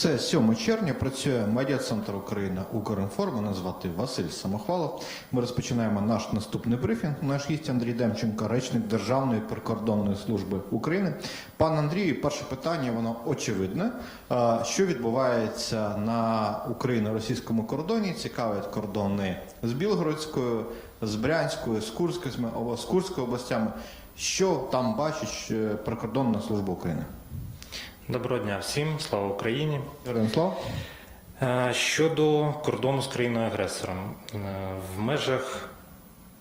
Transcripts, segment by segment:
Це 7 червня. Працює медіа-центр України Укрінформ. Мене звати Василь Самохвалов. Ми розпочинаємо наш наступний брифінг. Наш гість Андрій Демченко, речник Державної прикордонної служби України. Пан Андрію, перше питання, воно очевидне. Що відбувається на Україно-російському кордоні? Цікавить кордони з Білгородською, з Брянською, з Курською, з Курською областями. Що там бачить е, прикордонна служба України? Доброго дня всім, слава Україні. Ярослав? Е, Щодо кордону з країною-агресором, Е, в межах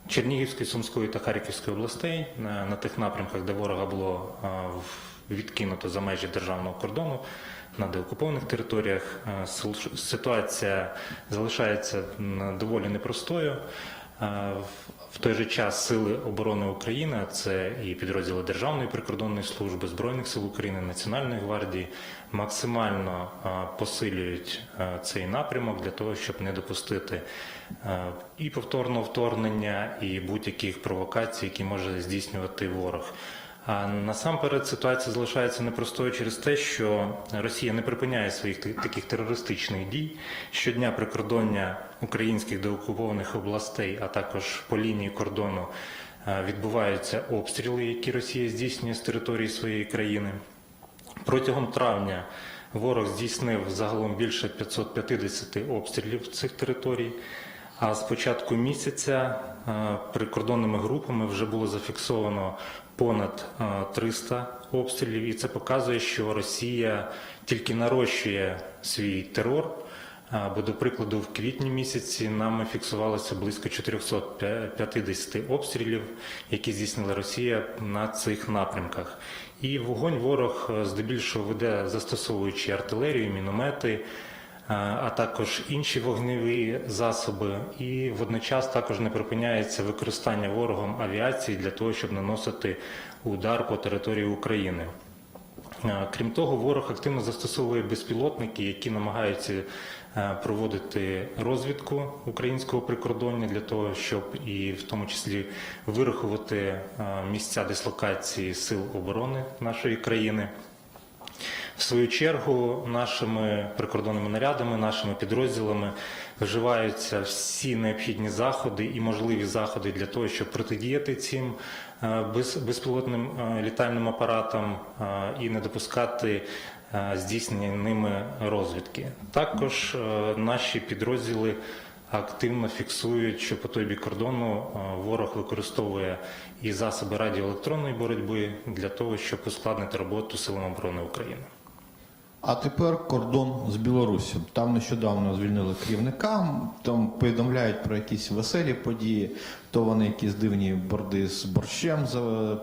Чернігівської, Сумської та Харківської областей е, на тих напрямках, де ворога було відкинуто за межі державного кордону на деокупованих територіях, ситуація залишається доволі непростою. В- той же час Сили оборони України, це і підрозділи Державної прикордонної служби, Збройних сил України, Національної гвардії, максимально посилюють цей напрямок для того, щоб не допустити і повторного вторгнення, і будь-яких провокацій, які може здійснювати ворог. Насамперед ситуація залишається непростою через те, що Росія не припиняє своїх таких терористичних дій. Щодня прикордоння українських деокупованих областей, а також по лінії кордону е, відбуваються обстріли, які Росія здійснює з території своєї країни. Протягом травня ворог здійснив загалом більше 550 обстрілів цих територій. А з початку місяця е, прикордонними групами вже було зафіксовано понад е, 300 обстрілів, і це показує, що Росія тільки нарощує свій терор. Бо, до прикладу, в квітні місяці нами фіксувалося близько 450 обстрілів, які здійснила Росія на цих напрямках. І вогонь ворог е, здебільшого веде, застосовуючи артилерію, міномети, е, а також інші вогневі засоби. І водночас також не припиняється використання ворогом авіації для того, щоб наносити удар по території України. Крім того, ворог активно застосовує безпілотники, які намагаються проводити розвідку українського прикордоння для того, щоб і в тому числі вирахувати місця дислокації сил оборони нашої країни. В свою чергу, нашими прикордонними нарядами, нашими підрозділами вживаються всі необхідні заходи і можливі заходи для того, щоб протидіяти цим е, без- безпілотним е, літальним апаратам е, і не допускати здійснення ними розвідки. Також наші підрозділи активно фіксують, що по той бік кордону ворог використовує і засоби радіоелектронної боротьби для того, щоб ускладнити роботу силам оборони України. А тепер кордон з Білорусі. Там нещодавно звільнили керівника, там повідомляють про якісь веселі події, то вони якісь дивні борди з борщем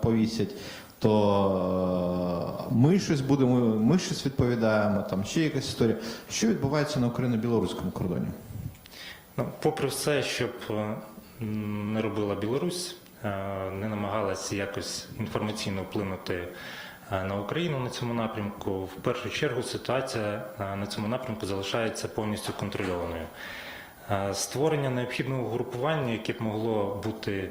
повісять, то е, ми щось будемо, ми щось відповідаємо, там ще якась історія. Що відбувається на україно-білоруському кордоні? Ну, попри все, щоб е, не робила Білорусь, е, не намагалася якось інформаційно вплинути на Україну на цьому напрямку, в першу чергу ситуація е, на цьому напрямку залишається повністю контрольованою. Е, Створення необхідного групування, яке б могло бути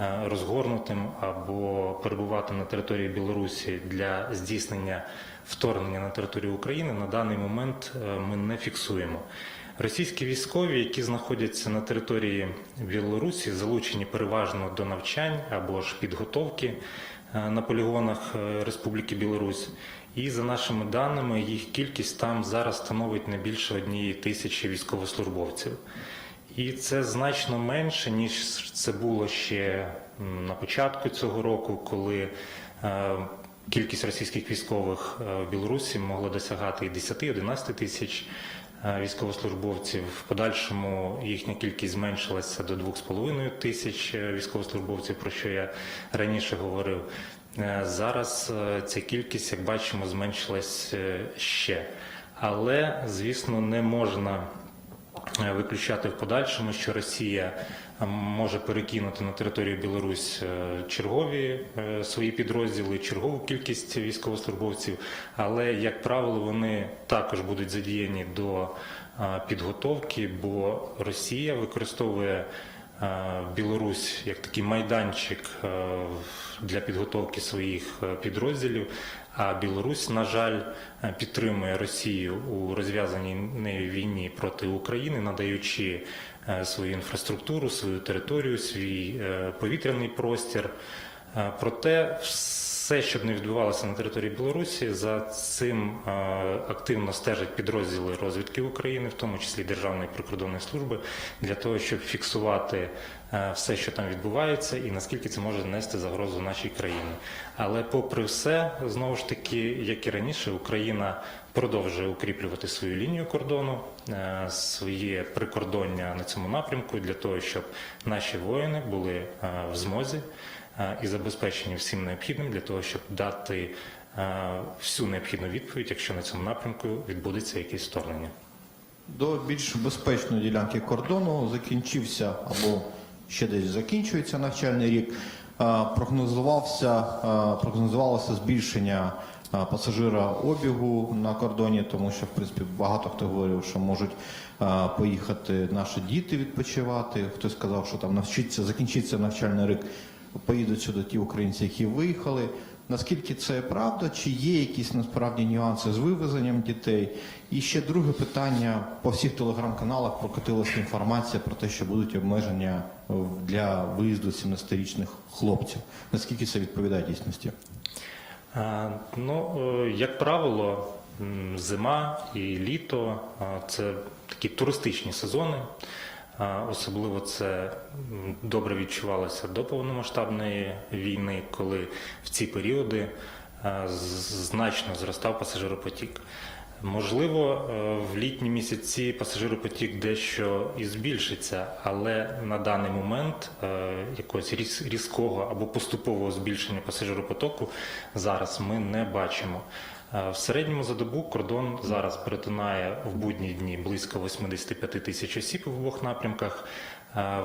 е, розгорнутим або перебувати на території Білорусі для здійснення вторгнення на територію України, на даний момент е, ми не фіксуємо. Російські військові, які знаходяться на території Білорусі, залучені переважно до навчань або ж підготовки е, на полігонах е, Республіки Білорусь. І за нашими даними, їх кількість там зараз становить не більше однієї тисячі військовослужбовців. І це значно менше, ніж це було ще на початку цього року, коли е, кількість російських військових е, в Білорусі могла досягати і 10-11 тисяч е, військовослужбовців. В подальшому їхня кількість зменшилася до 2,5 тисяч е, військовослужбовців, про що я раніше говорив. Е, Зараз е, ця кількість, як бачимо, зменшилась е, ще. Але, звісно, не можна е, виключати в подальшому, що Росія е, може перекинути на територію Білорусь е, чергові е, свої підрозділи, чергову кількість військовослужбовців, але, як правило, вони також будуть задіяні до е, підготовки, бо Росія використовує Білорусь як такий майданчик для підготовки своїх підрозділів. А Білорусь, на жаль, е, підтримує Росію у розв'язаній нею війні проти України, надаючи е, свою інфраструктуру, свою територію, свій е, повітряний простір. Проте все, що не відбувалося на території Білорусі, за цим е, активно стежать підрозділи розвідки України, в тому числі Державної прикордонної служби, для того, щоб фіксувати е, все, що там відбувається, і наскільки це може нести загрозу нашій країні. Але, попри все, знову ж таки, як і раніше, Україна продовжує укріплювати свою лінію кордону, е, своє прикордоння на цьому напрямку для того, щоб наші воїни були в змозі і забезпечені всім необхідним для того, щоб дати е, всю необхідну відповідь, якщо на цьому напрямку відбудеться якесь вторгнення. До більш безпечної ділянки кордону закінчився або ще десь закінчується навчальний рік. Е, Прогнозувався, е, прогнозувалося збільшення е, пасажира обігу на кордоні, тому що в принципі багато хто говорив, що можуть е, поїхати наші діти відпочивати. Хтось сказав, що там навчиться, закінчиться навчальний рік, поїдуть сюди ті українці, які виїхали. Наскільки це правда? Чи є якісь насправді нюанси з вивезенням дітей? І ще друге питання: по всіх телеграм-каналах прокотилася інформація про те, що будуть обмеження е, для виїзду 17-річних хлопців. Наскільки це відповідає дійсності? Е, Ну, е, як правило, зима і літо це такі туристичні сезони. Особливо це добре відчувалося до повномасштабної війни, коли в ці періоди е, значно зростав пасажиропотік. Можливо, е, в літні місяці пасажиропотік дещо і збільшиться, але на даний момент е, якогось різкого або поступового збільшення пасажиропотоку зараз ми не бачимо. Е, В середньому за добу кордон зараз перетинає в будні дні близько 85 тисяч осіб в обох напрямках. Е,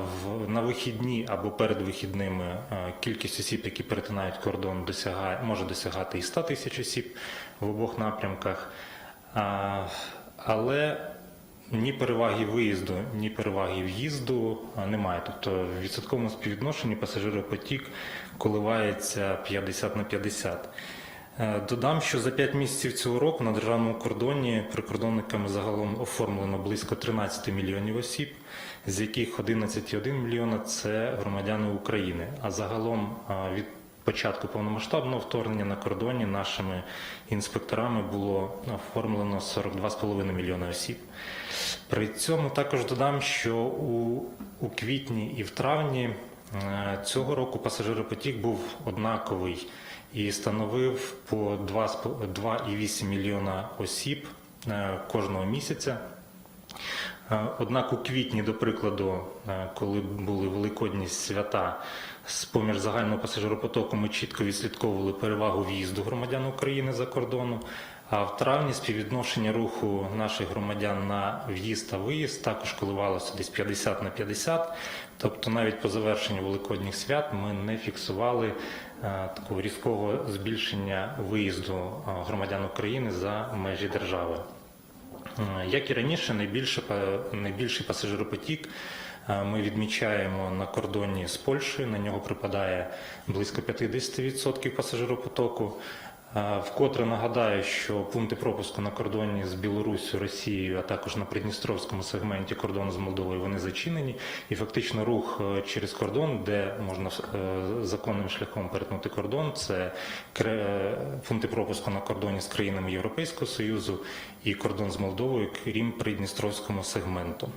на вихідні або перед вихідними е, кількість осіб, які перетинають кордон, досягає, може досягати і 100 тисяч осіб в обох напрямках. Але ні переваги виїзду, ні переваги в'їзду немає. Тобто в відсотковому співвідношенні пасажиропотік коливається 50 на 50. Е, Додам, що за 5 місяців цього року на державному кордоні прикордонниками загалом оформлено близько 13 мільйонів осіб, з яких 11,1 мільйона це громадяни України. А загалом від початку повномасштабного вторгнення на кордоні нашими інспекторами було оформлено 42,5 мільйона осіб. При цьому також додам, що у, у квітні і в травні е, цього року пасажиропотік був однаковий і становив по 2,5 2,8 мільйона осіб е, кожного місяця. Е, Однак у квітні, до прикладу, е, коли були великодні свята, з поміж загального пасажиропотоку ми чітко відслідковували перевагу в'їзду громадян України за кордону. А в травні співвідношення руху наших громадян на в'їзд та виїзд також коливалося десь 50 на 50. Тобто навіть по завершенню великодніх свят ми не фіксували е, такого різкого збільшення виїзду е, громадян України за межі держави. Е, Як і раніше, найбільше, найбільший пасажиропотік ми відмічаємо на кордоні з Польщею. На нього припадає близько 50% пасажиропотоку. Вкотре нагадаю, що пункти пропуску на кордоні з Білоруссю, Росією, а також на Придністровському сегменті кордону з Молдовою вони зачинені, і фактично рух е, через кордон, де можна е, законним шляхом перетнути кордон, це е, пункти пропуску на кордоні з країнами Європейського Союзу і кордон з Молдовою, крім Придністровському сегменту.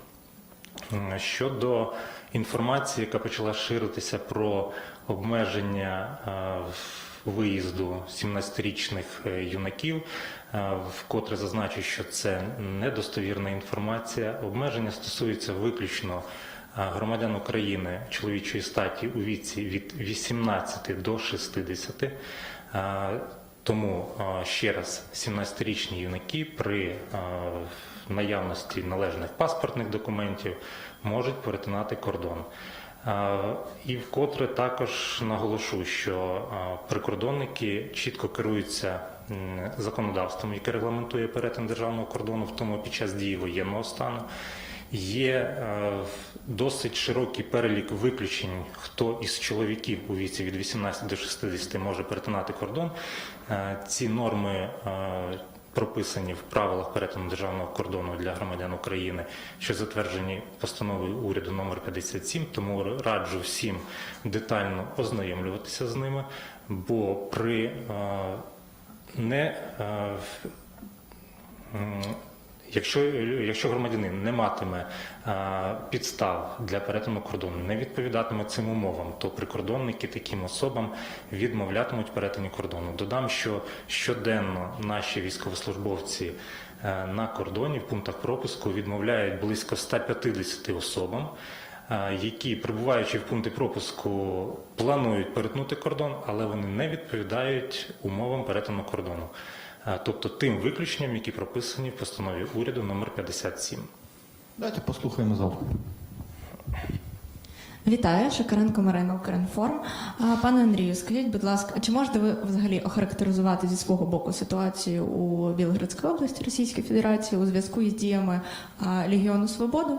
Щодо інформації, яка почала ширитися про обмеження в- виїзду 17-річних е, юнаків, е, вкотре зазначу, що це недостовірна інформація. Обмеження стосуються виключно е, громадян України чоловічої статі у віці від 18 до 60. Е, Тому ще раз 17-річні юнаки при наявності належних паспортних документів можуть перетинати кордон. Е, І вкотре також наголошу, що е, прикордонники чітко керуються законодавством, яке регламентує перетин державного кордону, в тому під час дії воєнного стану. Є е, досить широкий перелік виключень, хто із чоловіків у віці від 18 до 60 може перетинати кордон. Ці норми прописані в правилах перетину державного кордону для громадян України, що затверджені постановою уряду номер 57, тому раджу всім детально ознайомлюватися з ними, бо при е, не е, Якщо, якщо громадянин не матиме а, підстав для перетину кордону, не відповідатиме цим умовам, то прикордонники таким особам відмовлятимуть перетині кордону. Додам, що щоденно наші військовослужбовці е, на кордоні в пунктах пропуску відмовляють близько 150 особам, е, які, прибуваючи в пункти пропуску, планують перетнути кордон, але вони не відповідають умовам перетину кордону. Тобто тим виключенням, які прописані в постанові уряду номер 57. Давайте послухаємо зал. Вітаю, Шакаренко Марина Укрінформ. Пане Андрію, скажіть, будь ласка, а чи можете ви взагалі охарактеризувати зі свого боку ситуацію у Білгородській області Російської Федерації у зв'язку із діями Легіону Свободу?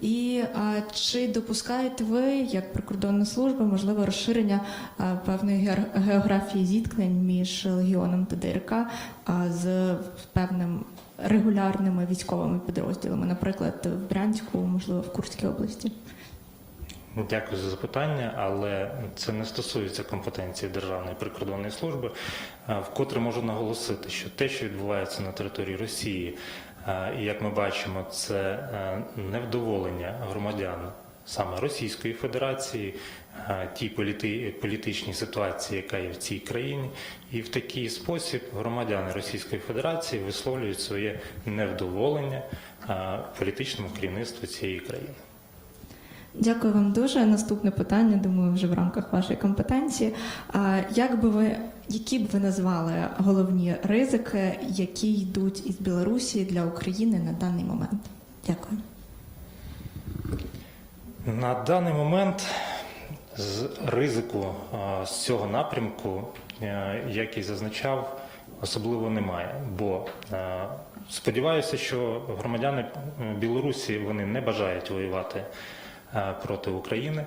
І а, чи допускаєте ви, як прикордонна служба, можливе розширення а, певної географії зіткнень між Легіоном та ДРК а, з певним регулярними військовими підрозділами, наприклад, в Брянську, можливо, в Курській області? Дякую за запитання, але це не стосується компетенції Державної прикордонної служби. Вкотре можу наголосити, що те, що відбувається на території Росії, і як ми бачимо, це е, невдоволення громадян саме Російської Федерації, тій політи- політичній ситуації, яка є в цій країні, і в такий спосіб громадяни Російської Федерації висловлюють своє невдоволення політичному керівництву цієї країни. Дякую вам дуже. Наступне питання, думаю, вже в рамках вашої компетенції. Як би ви, які б ви назвали головні ризики, які йдуть із Білорусі для України на даний момент? Дякую. На даний момент з ризику з цього напрямку, е, як і зазначав, особливо немає. Бо е, сподіваюся, що громадяни Білорусі вони не бажають воювати е, проти України.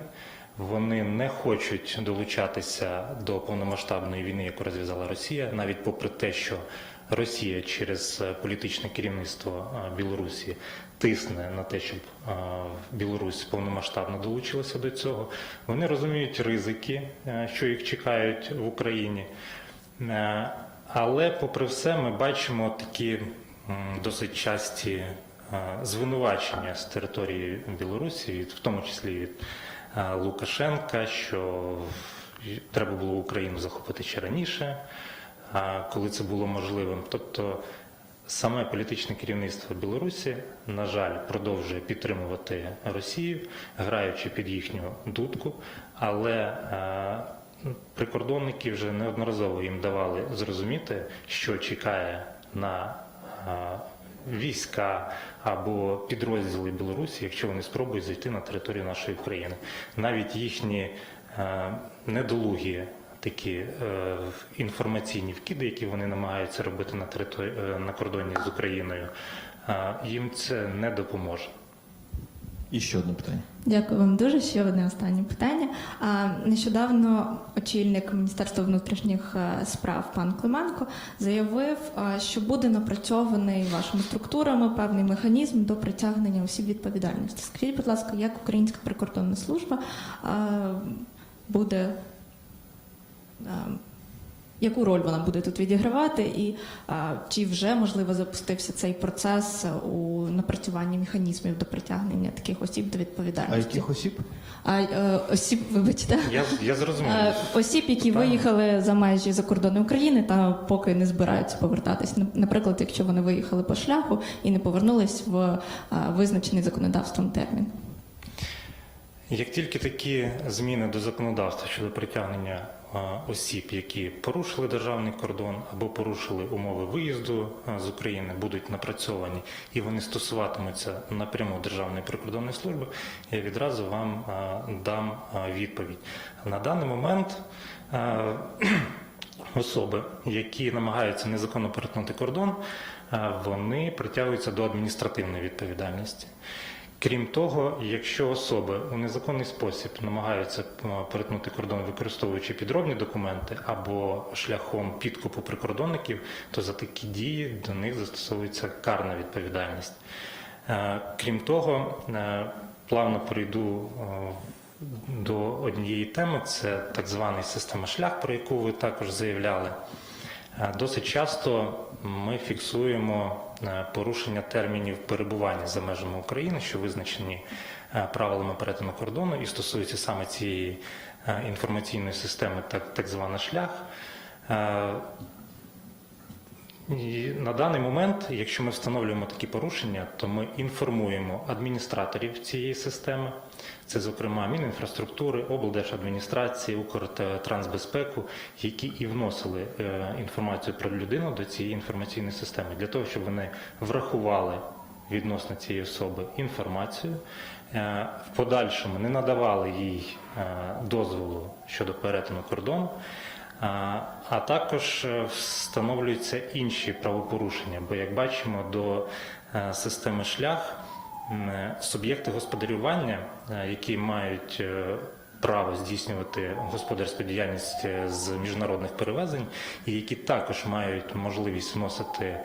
Вони не хочуть долучатися до повномасштабної війни, яку розв'язала Росія, навіть попри те, що Росія через е, політичне керівництво е, Білорусі тисне на те, щоб е, Білорусь повномасштабно долучилася до цього. Вони розуміють ризики, що їх чекають в Україні. Але, попри все, ми бачимо такі досить часті звинувачення з території Білорусі, в тому числі від е, Лукашенка, що треба було Україну захопити ще раніше, коли це було можливим. Тобто саме політичне керівництво Білорусі, на жаль, продовжує підтримувати Росію, граючи під їхню дудку, але е, прикордонники вже неодноразово їм давали зрозуміти, що чекає на е, війська або підрозділи Білорусі, якщо вони спробують зайти на територію нашої країни. Навіть їхні е, недолугі такі е, інформаційні вкиди, які вони намагаються робити на території е, на кордоні з Україною, е, їм це не допоможе. І ще одне питання. Дякую вам дуже. Ще одне останнє питання. Нещодавно очільник Міністерства внутрішніх е, справ пан Клименко заявив, що буде напрацьований вашими структурами певний механізм до притягнення осіб відповідальності. Скажіть, будь ласка, як Українська прикордонна служба буде. Яку роль вона буде тут відігравати, і а, чи вже можливо запустився цей процес у напрацюванні механізмів до притягнення таких осіб до відповідальності? А яких осіб? А, е, осіб, вибачте, Я, я зрозумів. Е, осіб, які Так. виїхали за межі за кордони України та поки не збираються повертатись. Наприклад, якщо вони виїхали по шляху і не повернулись в е, визначений законодавством термін. Як тільки такі зміни до законодавства щодо притягнення осіб, які порушили державний кордон або порушили умови виїзду з України, будуть напрацьовані і вони стосуватимуться напряму Державної прикордонної служби, я відразу вам дам відповідь. На даний момент особи, які намагаються незаконно перетнути кордон, вони притягуються до адміністративної відповідальності. Крім того, якщо особи у незаконний спосіб намагаються е, перетнути кордон, використовуючи підробні документи або шляхом підкупу прикордонників, то за такі дії до них застосовується карна відповідальність. Е, Крім того, е, плавно перейду до однієї теми, це так званий система шлях, про яку ви також заявляли. Е, Досить часто ми фіксуємо е, порушення термінів перебування за межами України, що визначені е, правилами перетину кордону і стосуються саме цієї інформаційної системи, так, так звана шлях. На даний момент, якщо ми встановлюємо такі порушення, то ми інформуємо адміністраторів цієї системи, це, зокрема, Мінінфраструктури, облдержадміністрації, Укртрансбезпеку, які і вносили е, інформацію про людину до цієї інформаційної системи, для того, щоб вони врахували відносно цієї особи інформацію, е, в подальшому не надавали їй е, дозволу щодо перетину кордону. А також е, встановлюються інші правопорушення, бо як бачимо, до е, системи шлях е, суб'єкти господарювання, які мають право здійснювати господарську діяльність з міжнародних перевезень, і які також мають можливість вносити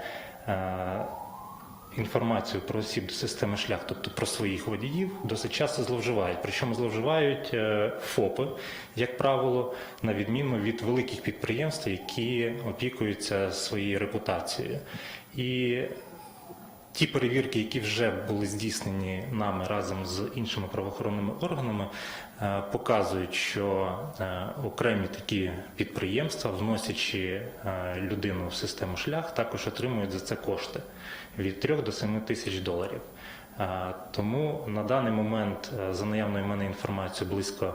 інформацію про осіб до системи шлях, тобто про своїх водіїв, досить часто зловживають. Причому зловживають е, ФОПи, як правило, на відміну від великих підприємств, які опікуються своєю репутацією. І Ті перевірки, які вже були здійснені нами разом з іншими правоохоронними органами, е, показують, що е, окремі такі підприємства, вносячи е, людину в систему шлях, також отримують за це кошти від 3 до 7 тисяч доларів. Тому на даний момент, за наявною в мене інформацією, близько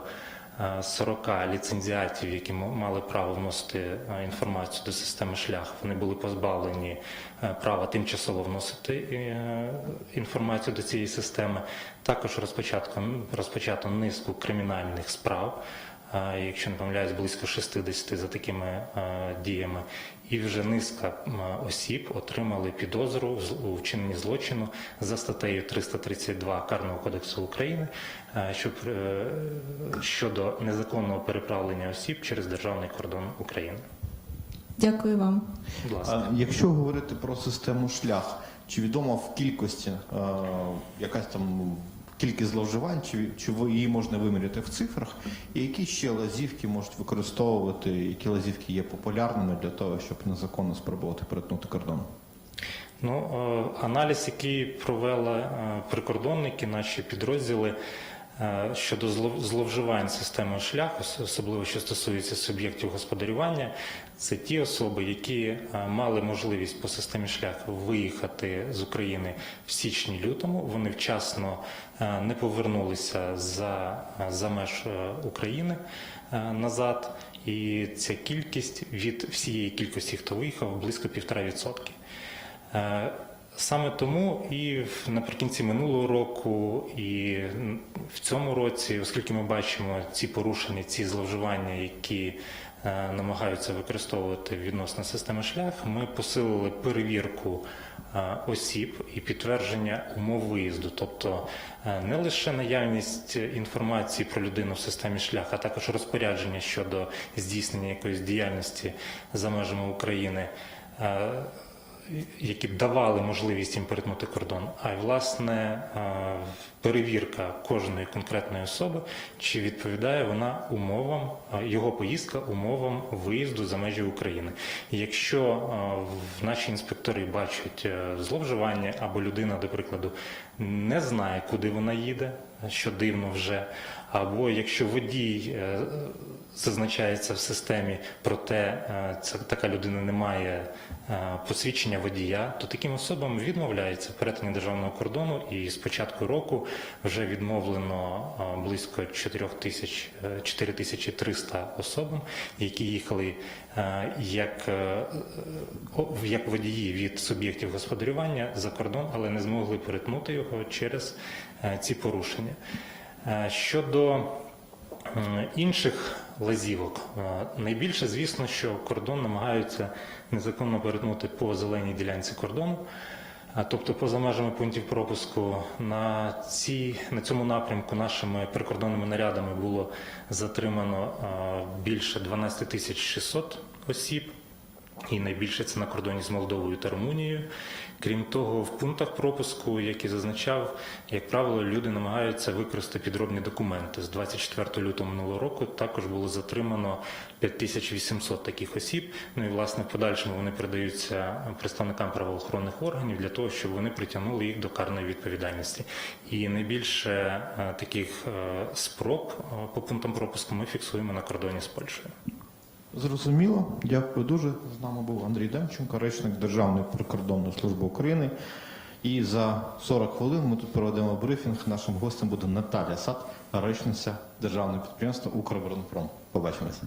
40 ліцензіатів, які мали право вносити е, інформацію до системи шлях, вони були позбавлені е, права тимчасово вносити е, інформацію до цієї системи. Також розпочатку розпочато низку кримінальних справ. е, Якщо не помиляюсь, близько 60 за такими е, діями, і вже низка осіб отримали підозру у вчиненні злочину за статтею 332 Карного кодексу України е, щоб, е, щодо незаконного переправлення осіб через державний кордон України. Дякую вам. А Якщо говорити про систему шлях, чи відомо в кількості е, якась там кількість зловживань, чи, чи її можна виміряти в цифрах, і які ще лазівки можуть використовувати, які лазівки є популярними для того, щоб незаконно спробувати перетнути кордон? Ну, е, аналіз, який провели е, прикордонники, наші підрозділи щодо злов- зловживань системи шляху, особливо що стосується суб'єктів господарювання, це ті особи, які е, мали можливість по системі шляху виїхати з України в січні-лютому. Вони вчасно е, не повернулися за, за меж е, України е, назад. І ця кількість від всієї кількості, хто виїхав, близько півтора відсотки. Е, Саме тому і наприкінці минулого року, і в цьому році, оскільки ми бачимо ці порушення, ці зловживання, які е, намагаються використовувати відносно системи шлях, ми посилили перевірку е, осіб і підтвердження умов виїзду, тобто е, не лише наявність інформації про людину в системі шлях, а також розпорядження щодо здійснення якоїсь діяльності за межами України. Які давали можливість їм перетнути кордон, а й власне е, перевірка кожної конкретної особи, чи відповідає вона умовам е, його поїздка умовам виїзду за межі України. Якщо е, наші інспектори бачать зловживання або людина, до прикладу, не знає, куди вона їде, що дивно вже, або якщо водій зазначається в системі, проте е, ця така людина не має е, посвідчення водія, то таким особам відмовляється перетині державного кордону, і з початку року вже відмовлено е, близько 4 тисяч, е, 4300 особам, які їхали як, як водії від суб'єктів господарювання за кордон, але не змогли перетнути його через ці порушення. Щодо інших лазівок. Е, Найбільше, звісно, що кордон намагаються незаконно перетнути по зеленій ділянці кордону. Тобто, поза межами пунктів пропуску на, ці, на цьому напрямку нашими прикордонними нарядами було затримано е, більше 12 тисяч 600 осіб. І найбільше це на кордоні з Молдовою та Румунією. Крім того, в пунктах пропуску, як і зазначав, як правило, люди намагаються використати підробні документи. З 24 лютого минулого року також було затримано 5800 таких осіб. Ну і власне в подальшому вони передаються представникам правоохоронних органів для того, щоб вони притягнули їх до карної відповідальності. І найбільше е, таких е, спроб е, по пунктам пропуску ми фіксуємо на кордоні з Польщею. Зрозуміло, дякую дуже. З нами був Андрій Демченко, речник Державної прикордонної служби України. І за 40 хвилин ми тут проведемо брифінг. Нашим гостем буде Наталія Сад, речниця державного підприємства Укроборонпром. Побачимося.